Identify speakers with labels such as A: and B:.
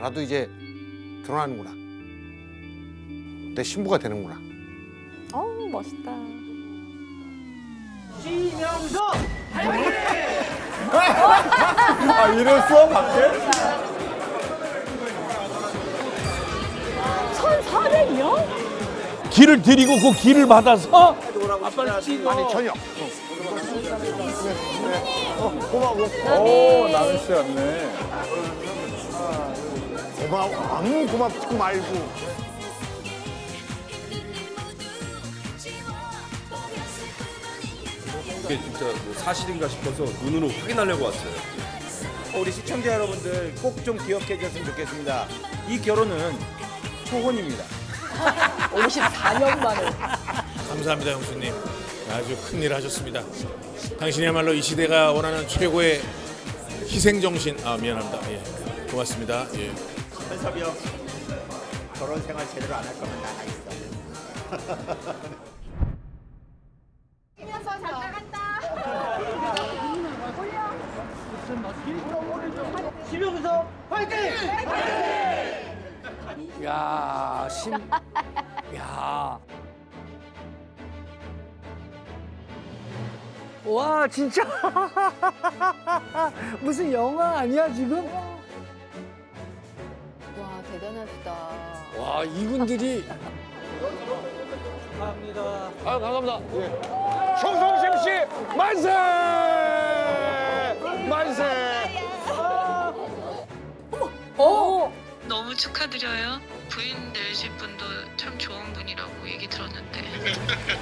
A: 나도 이제 결혼하는구나. 내 신부가 되는구나.
B: 어우 멋있다.
C: 아 이랬어 밖에?
B: 1,400명?
D: 길을 드리고 그 길을 받아서
A: 아니 저녁.
C: 오 나는 씨였네.
A: 고마워. 아무 고맙지고 말고.
E: 이게 진짜 뭐 사실인가 싶어서 눈으로 확인하려고 왔어요.
F: 우리 시청자 여러분들 꼭 좀 기억해 주셨으면 좋겠습니다. 이 결혼은 초혼입니다.
B: 54년 만에.
G: 감사합니다, 형수님. 아주 큰일 하셨습니다. 당신이야말로 이 시대가 원하는 최고의 희생 정신. 아 미안합니다. 예, 고맙습니다. 예.
F: 현섭이 형 결혼 생활 제대로 안 할 거면 나다 있어.
D: 야, 심, 야. 와, 진짜. 무슨 영화 아니야, 지금?
B: 와 대단하시다.
D: 와, 이분들이. 감사합니다. 아, 감사합니다. 예. 총성심 씨, 만세! 만세!
B: 어?
H: 너무 축하드려요. 부인 되실 분도 참 좋은 분이라고 얘기 들었는데.